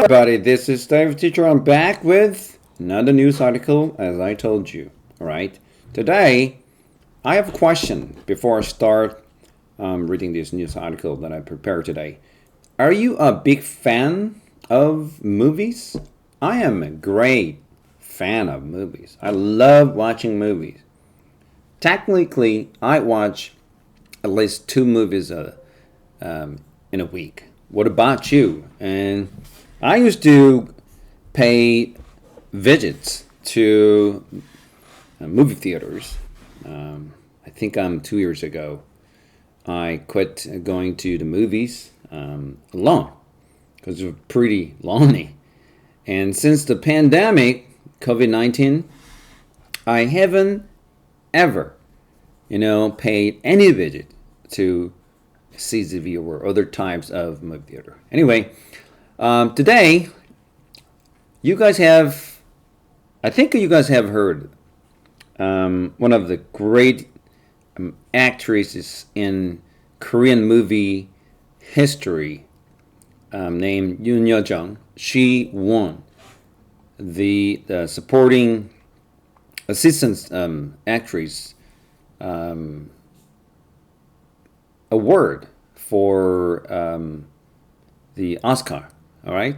everybody, this is Dave Teacher. I'm back with another news article as I told you. Alright. Today, I have a question before I start um, reading this news article that I prepared today. Are you a big fan of movies? I am a great fan of movies. I love watching movies. Technically, I watch at least two movies a, um, in a week. What about you? And I used to pay visits to uh, movie theaters. Um, I think I'm two years ago. I quit going to the movies um, alone because it was pretty lonely. And since the pandemic, COVID 19, I haven't ever, you know, paid any visit to CZV or other types of movie theater. Anyway, um, today, you guys have, I think you guys have heard um, one of the great um, actresses in Korean movie history um, named Yoon Yo Jung. She won the, the supporting assistant um, actress um, award for the Oscar. All right,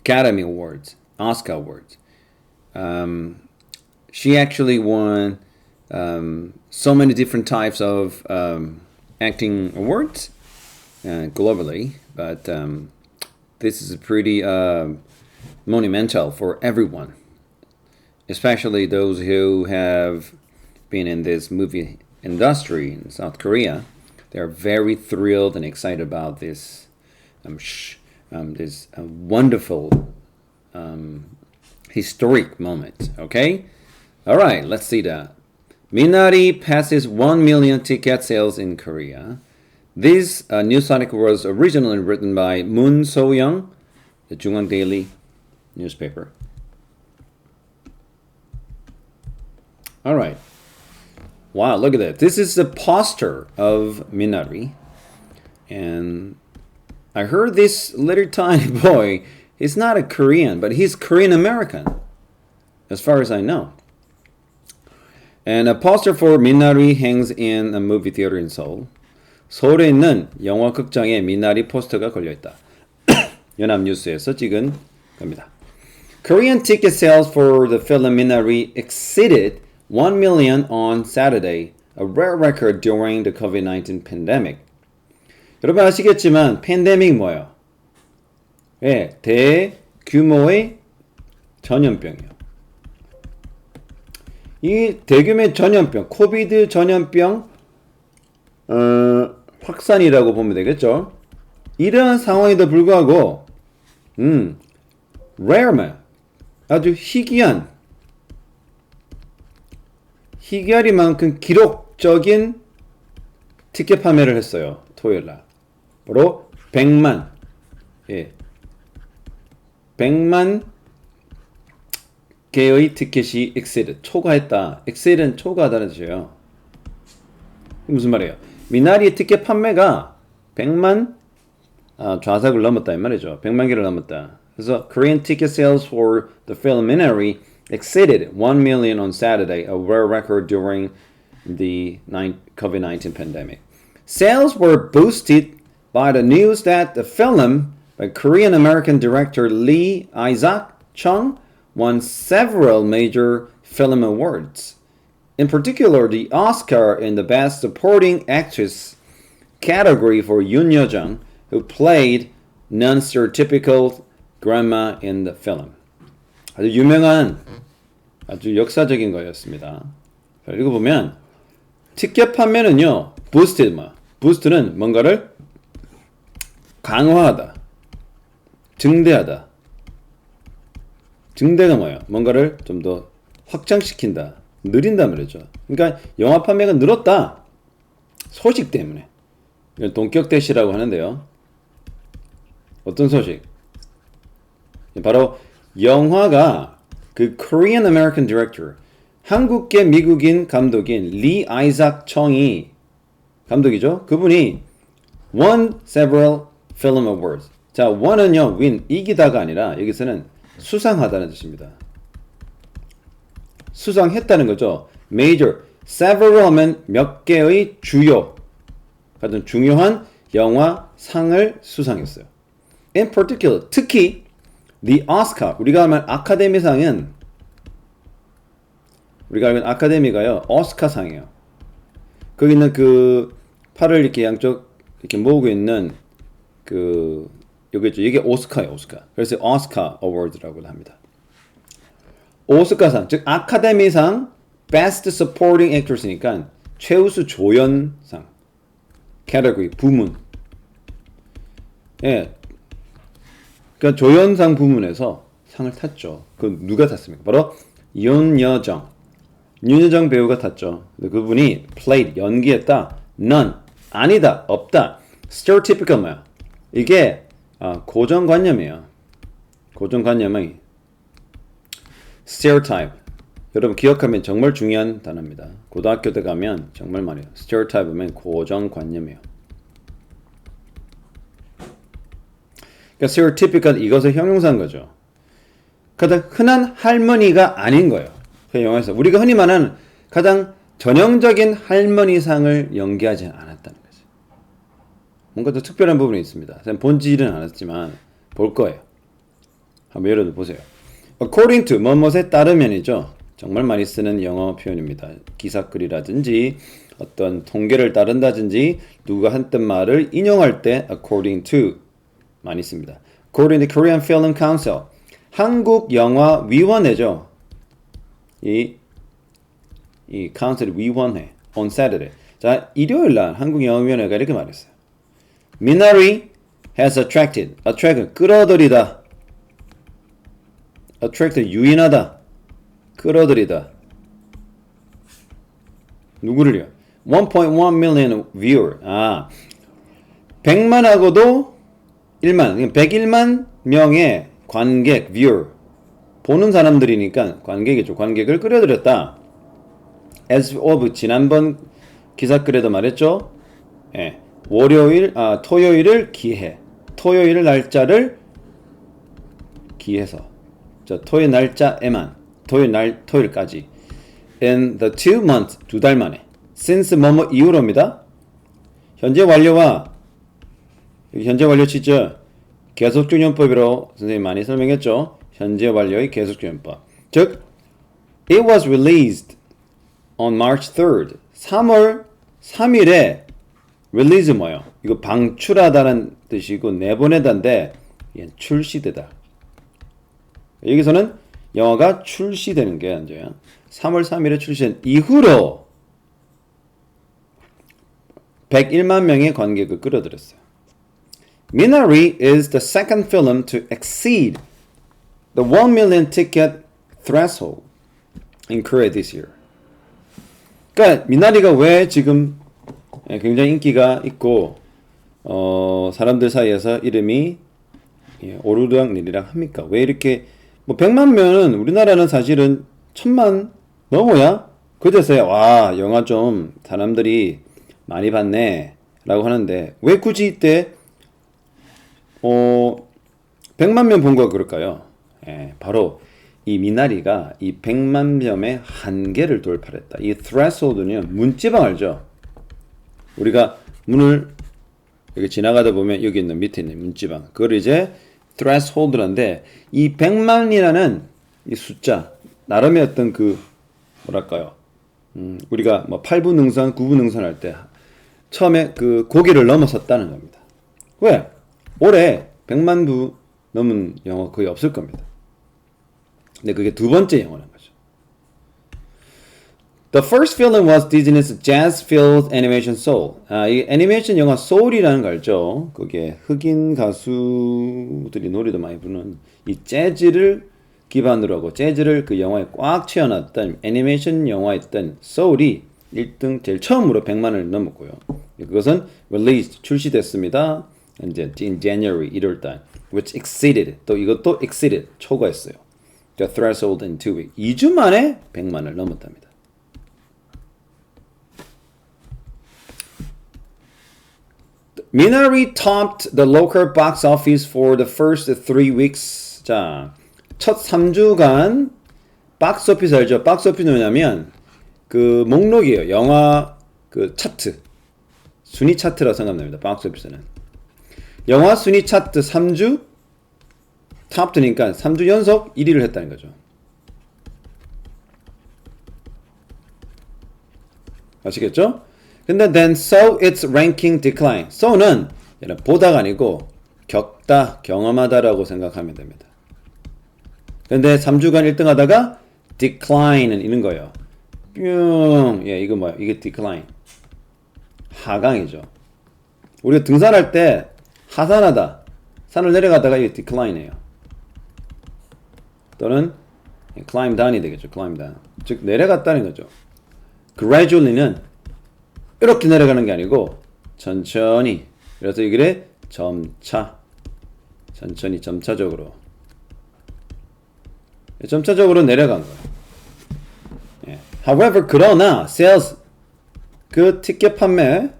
Academy Awards, Oscar Awards. Um, she actually won um, so many different types of um, acting awards uh, globally, but um, this is pretty uh, monumental for everyone, especially those who have been in this movie industry in South Korea. They are very thrilled and excited about this, um, sh- um, this uh, wonderful um, historic moment. Okay, all right, let's see that. Minari passes 1 million ticket sales in Korea. This uh, news article was originally written by Moon So-young, the Jungang Daily newspaper. All right. Wow, look at that. This is the poster of Minari. And I heard this little tiny boy, he's not a Korean, but he's Korean American, as far as I know. And a poster for Minari hangs in a movie theater in Seoul. 서울에 있는 영화 극장에 미나리 포스터가 걸려있다. 연합뉴스에서 찍은 겁니다. Korean ticket sales for the film Minari exceeded 1 million on Saturday, a rare record during the COVID-19 pandemic. 여러분 아시겠지만 팬데믹 뭐예요? 예, 대규모의 전염병이요. 이 대규모의 전염병, 코비드 전염병 어, 확산이라고 보면 되겠죠. 이러한 상황에도 불구하고 음, rare만 아주 희귀한 희귀하리만큼 기록적인 티켓 판매를 했어요. 토요일 날. 바로 100만 예. 100만 개의 티켓이 exceed 초과했다. exceed은 초과하다는 뜻이에요. 무슨 말이에요? 미나리의 티켓 판매가 100만 아, 좌석을 넘었다 이 말이죠. 100만 개를 넘었다. 그래서 Korean ticket sales for the film Minari exceeded 1 million on Saturday, a rare record during the COVID-19 pandemic. Sales were boosted by the news that the film by Korean American director Lee Isaac Chung won several major film awards. In particular, the Oscar in the Best Supporting Actress category for Yoon Yo Jung, who played non-stereotypical grandma in the film. 아주 유명한 아주 역사적인 거였습니다. 자, 읽어보면 티켓 판매는요. 부스트 뭐 부스트는 뭔가를 강화하다, 증대하다. 증대가 뭐예요? 뭔가를 좀 더 확장시킨다, 느린다 말이죠. 그러니까 영화 판매가 늘었다. 소식 때문에. 동격 대시라고 하는데요. 어떤 소식? 바로 영화가 그 Korean American Director 한국계 미국인 감독인 리 아이작 청이 감독이죠. 그분이 won several film awards. 자, won은요, win, 이기다가 아니라 여기서는 수상하다는 뜻입니다. 수상했다는 거죠. major, several 하면 몇 개의 주요, 같은 중요한 영화 상을 수상했어요. In particular, 특히 the Oscar, 우리가 하면 아카데미상은 우리가 알면 아카데미가요, 오스카상이에요. 거기 있는 그 팔을 이렇게 양쪽 이렇게 모으고 있는 그 여기죠. 이게 오스카예요, 오스카. 그래서 오스카 어워드라고 합니다. 오스카상, 즉 아카데미상 Best Supporting Actress니까 최우수 조연상 category 부문. 예. 그러니까 조연상 부문에서 상을 탔죠. 그 누가 탔습니까? 바로 윤여정. 윤여정 배우가 탔죠. 그분이 played 연기했다. none 아니다 없다. stereotypical 뭐야? 이게 아, 고정관념이에요. 고정관념의 stereotype. 여러분 기억하면 정말 중요한 단어입니다. 고등학교 때 가면 정말 말이에요. stereotype면 고정관념이에요. 그러니까 stereotypical 이것의 형용사인 거죠. 가장 흔한 할머니가 아닌 거예요. 그 영화에서 우리가 흔히 말하는 가장 전형적인 할머니상을 연기하지 않았다는. 뭔가 더 특별한 부분이 있습니다. 본질은 않았지만 볼 거예요. 한번 예를 보세요. According to 뭐뭐에 따르면이죠. 정말 많이 쓰는 영어 표현입니다. 기사글이라든지 어떤 통계를 따른다든지 누가 한 뜻 말을 인용할 때 according to 많이 씁니다. According to Korean Film Council 한국 영화 위원회죠. 이, 이 카운슬 위원회 on Saturday. 자, 일요일 날 한국 영화위원회가 이렇게 말했어요. Minari has attracted, attract 끌어들이다. attract 유인하다. 끌어들이다. 누구를요? 1.1 million viewer. 아, 100만하고도 1만, 101만 명의 관객, viewer. 보는 사람들이니까 관객이죠. 관객을 끌어들였다. As of 지난번 기사글에도 말했죠. 예. 월요일, 아, 토요일을 기해. 토요일 날짜를 기해서. 자, 토요일 날짜에만. 토요일 날, 토요일까지. In the two months, 두 달 만에. Since 뭐뭐 이후로입니다. 현재 완료와 현재 완료 시절 계속중용법이라고 선생님 많이 설명했죠. 현재 완료의 계속중용법. 즉, it was released on March 3rd. 3월 3일에 release 뭐요? 이거 방출하다는 뜻이고 내보내다인데 출시되다. 여기서는 영화가 출시되는 게 언제야? 3월 3일에 출시된 이후로 101만 명의 관객을 끌어들였어요. Minari is the second film to exceed the 1 million ticket threshold in Korea this year. 그러니까 미나리가 왜 지금 굉장히 인기가 있고 어, 사람들 사이에서 이름이 예, 오르락 내리락 합니까? 왜 이렇게 뭐 100만 명은 우리나라는 사실은 천만 넘어야 그제서야 와 영화 좀 사람들이 많이 봤네 라고 하는데 왜 굳이 이때 어 100만 명 본 거 그럴까요? 예, 바로 이 미나리가 이 100만 명의 한계를 돌파했다. 이 threshold는요 문지방 알죠? 우리가 문을 여기 지나가다 보면 여기 있는 밑에 있는 문지방 그걸 이제 threshold란데 이 100만이라는 이 숫자 나름의 어떤 그 뭐랄까요? 음, 우리가 뭐 8분 능선, 9분 능선 할 때 처음에 그 고기를 넘어섰다는 겁니다. 왜? 올해 100만 부 넘은 영화 거의 없을 겁니다. 근데 그게 두 번째 거죠. The first film was Disney's jazz-filled animation Soul. 아, 이 애니메이션 영화 Soul이라는 거 알죠? 그게 흑인 가수들이 노래도 많이 부르는 이 재즈를 기반으로 하고 재즈를 그 영화에 꽉 채워놨던 애니메이션 영화였던 Soul이 1등 제일 처음으로 100만을 넘었고요. 그것은 released 출시됐습니다. 이제 in January 1월달, which exceeded 또 이것도 exceeded 초과했어요. The threshold in two weeks. 2주 만에 100만을 넘었답니다. Minari topped the local box office for the first three weeks. 자, 첫 3주간 박스 오피스 알죠? 박스 오피스는 뭐냐면 그 목록이에요. 영화 그 차트. 순위 차트라고 생각합니다. 박스 오피스는. 영화 순위 차트 3주 탑10니까 3주 연속 1위를 했다는 거죠. 아시겠죠? 근데 then so its ranking decline. so는 보다가 아니고 겪다, 경험하다라고 생각하면 됩니다. 근데 3주간 1등 하다가 decline은 이런 거예요. 뿅. 예, 이거 뭐야? 이게 decline. 하강이죠. 우리가 등산할 때 하산하다, 산을 내려가다가 이게 decline이에요. 또는 climb down이 되겠죠. climb down. 즉 내려갔다는 거죠. gradually는 이렇게 내려가는 게 아니고 천천히. 그래서 이게 점차, 천천히 점차적으로, 점차적으로 내려간 거예요. 예. However, 그러나 sales 그 티켓 판매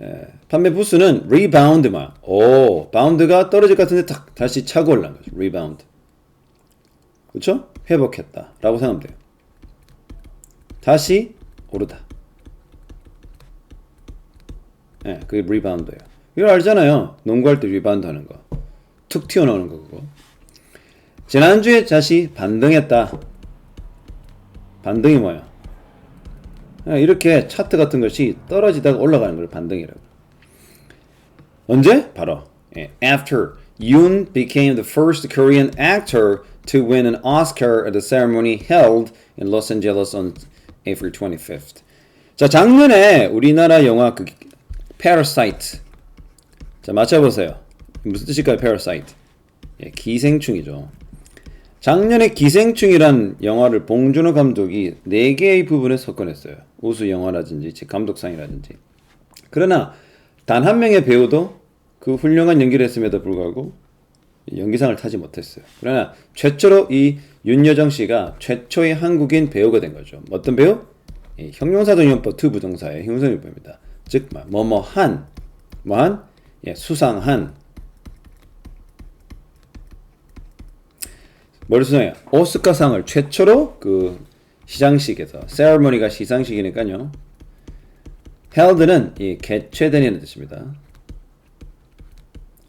예, 판매 부수는 리바운드만. 오, 바운드가 떨어질 것 같은데 탁 다시 차고 올라간 거죠. 리바운드. 그렇죠? 회복했다 라고 생각하면 돼요. 다시 오르다. 예, 그게 리바운드예요. 이거 알잖아요. 농구할 때 리바운드 하는 거. 툭 튀어나오는 거 그거. 지난주에 다시 반등했다. 반등이 뭐야? 예, 이렇게 차트 같은 것이 떨어지다가 올라가는 걸 반등이라고. 언제? 바로 예, after Yoon became the first Korean actor to win an Oscar at the ceremony held in Los Angeles on April 25th. 자, 작년에 우리나라 영화 그 Parasite. 자, 맞춰보세요. 무슨 뜻일까요? Parasite. 예, 기생충이죠. 작년에 기생충이란 영화를 봉준호 감독이 4개의 부분에 석권했어요. 우수 영화라든지 감독상이라든지. 그러나 단 한 명의 배우도 그 훌륭한 연기를 했음에도 불구하고 연기상을 타지 못했어요. 그러나 최초로 이 윤여정 씨가 최초의 한국인 배우가 된 거죠. 어떤 배우? 예, 형용사동용법 투부정사의 형용사용법입니다. 즉 뭐뭐한, 뭐한, 예, 수상한. 머리 수상해. 오스카상을 최초로 그 시상식에서 세레머니가 시상식이니까요. held는 이 개최된이라는 뜻입니다.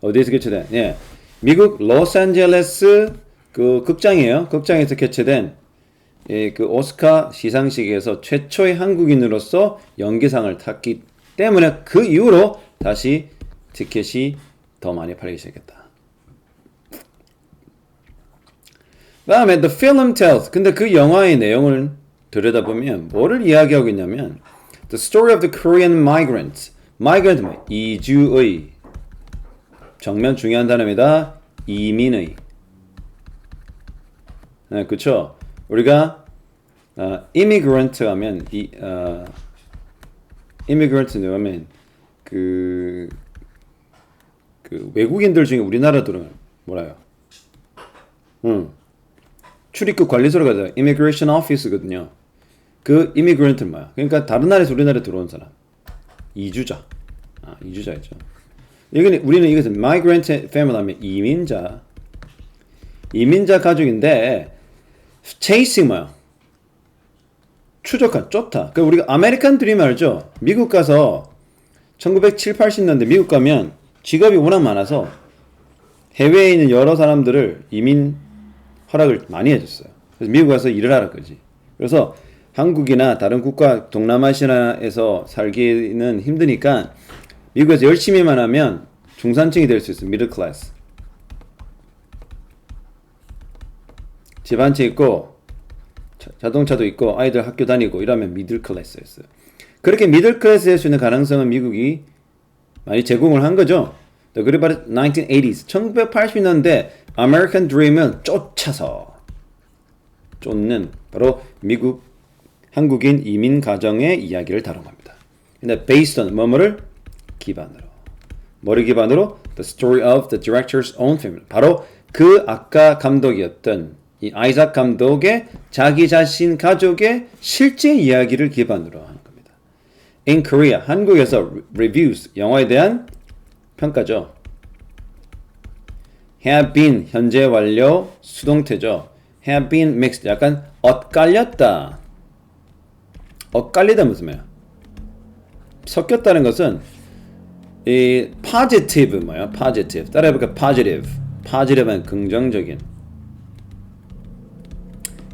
어디에서 개최된? 예. 미국 로스앤젤레스 그 극장이에요. 극장에서 개최된 예, 그 오스카 시상식에서 최초의 한국인으로서 연기상을 탔기 때문에 그 이후로 다시 티켓이 더 많이 팔리기 시작했다. 다음에 The Film Tells. 근데 그 영화의 내용을 들여다보면 뭐를 이야기하고 있냐면 The story of the Korean migrant. migrant 뭐 이주의 정면 중요한 단어입니다. 이민의. 네, 그렇죠. 우리가 어, immigrant 하면 이 어, immigrant 하면 그, 그 외국인들 중에 우리나라들은 뭐라요? 응. 출입국 관리소로 가자. immigration office거든요. 그 immigrant는 뭐야? 그러니까 다른 나라에서 우리나라에 들어온 사람. 이주자. 아, 이주자였죠. 여기는 우리는 이것은 migrant family 하면 이민자. 이민자 가족인데 chasing 뭐야? 추적한, 쫓다. 그 우리가 아메리칸 드림 알죠? 미국 가서 1970, 80년대 미국 가면 직업이 워낙 많아서 해외에 있는 여러 사람들을 이민 허락을 많이 해줬어요. 그래서 미국 가서 일을 하라 그지. 그래서 한국이나 다른 국가 동남아시아에서 살기는 힘드니까 미국에서 열심히만 하면 중산층이 될 수 있어요. 미들 클래스. 집한채 있고 자동차도 있고 아이들 학교 다니고 이러면 미들 클래스였어요. 그렇게 미들 클래스 할수 있는 가능성은 미국이 많이 제공을 한 거죠. 그리고 1980s 1980년대 아메리칸 드림을 쫓아서 쫓는 바로 미국 한국인 이민 가정의 이야기를 다룬 겁니다. 근데 based on 뭐뭐를 기반으로 뭐를 기반으로 the story of the director's own family 바로 그 아까 감독이었던 이 아이작 감독의 자기 자신 가족의 실제 이야기를 기반으로 하는 겁니다. in Korea 한국에서 reviews 영화에 대한 평가죠. have been 현재 완료 수동태죠. have been mixed 약간 엇갈렸다. 엇갈리다 무슨 말이야? 섞였다는 것은 이 positive 뭐야? positive 따라해볼까? positive positive는 긍정적인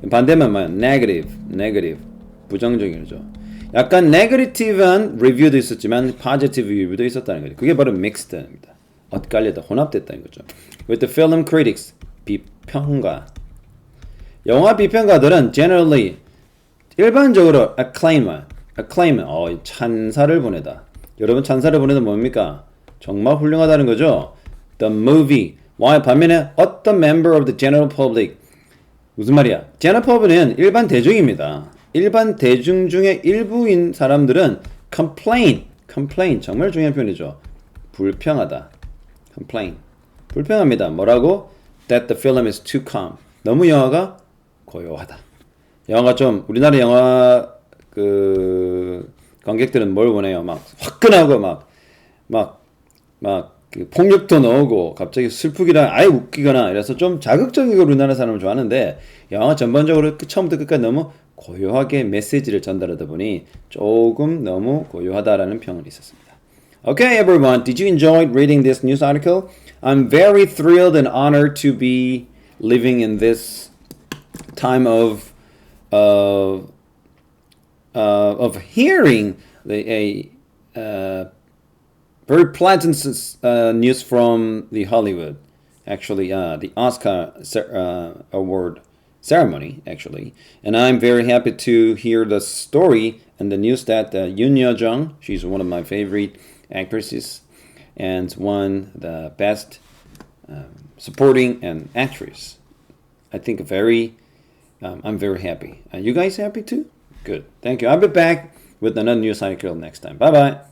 반대면 뭐야? negative negative 부정적이죠. 약간 negative한 리뷰도 있었지만 positive 리뷰도 있었다는 거죠. 그게 바로 mixed입니다. 엇갈렸다, 혼합됐다는 거죠. With the film critics 비평가 영화 비평가들은 generally 일반적으로 acclaim, acclaim, 어, 찬사를 보내다. 여러분 찬사를 보내다 뭡니까? 정말 훌륭하다는 거죠. The movie. 와 반면에 어떤 member of the general public 무슨 말이야? public은 일반 대중입니다. 일반 대중 중에 일부인 사람들은 complain, complain 정말 중요한 표현이죠. 불평하다. complain. 불평합니다. 뭐라고? That the film is too calm. 너무 영화가 고요하다. 영화가 좀 우리나라 영화 그 관객들은 뭘 원해요? 막 화끈하고 막 막 막 그 폭력도 나오고 갑자기 슬프기나 아예 웃기거나 이래서 좀 자극적이고 우리나라 사람을 좋아하는데 영화 전반적으로 끝- 처음부터 끝까지 너무 고요하게 메시지를 전달하다 보니 조금 너무 고요하다라는 평은 있었습니다. Okay, everyone, did you enjoy reading this news article? I'm very thrilled and honored to be living in this time of of uh, of hearing the, a uh, very pleasant uh, news from the Hollywood, actually, uh, the Oscar uh, award ceremony, actually. And I'm very happy to hear the story and the news that uh, Yoon Yo Jung, she's one of my favorite actresses, and won the best um, supporting and actress. I think very, um, I'm very happy. Are you guys happy too? Good. Thank you. I'll be back with another news article next time. Bye bye.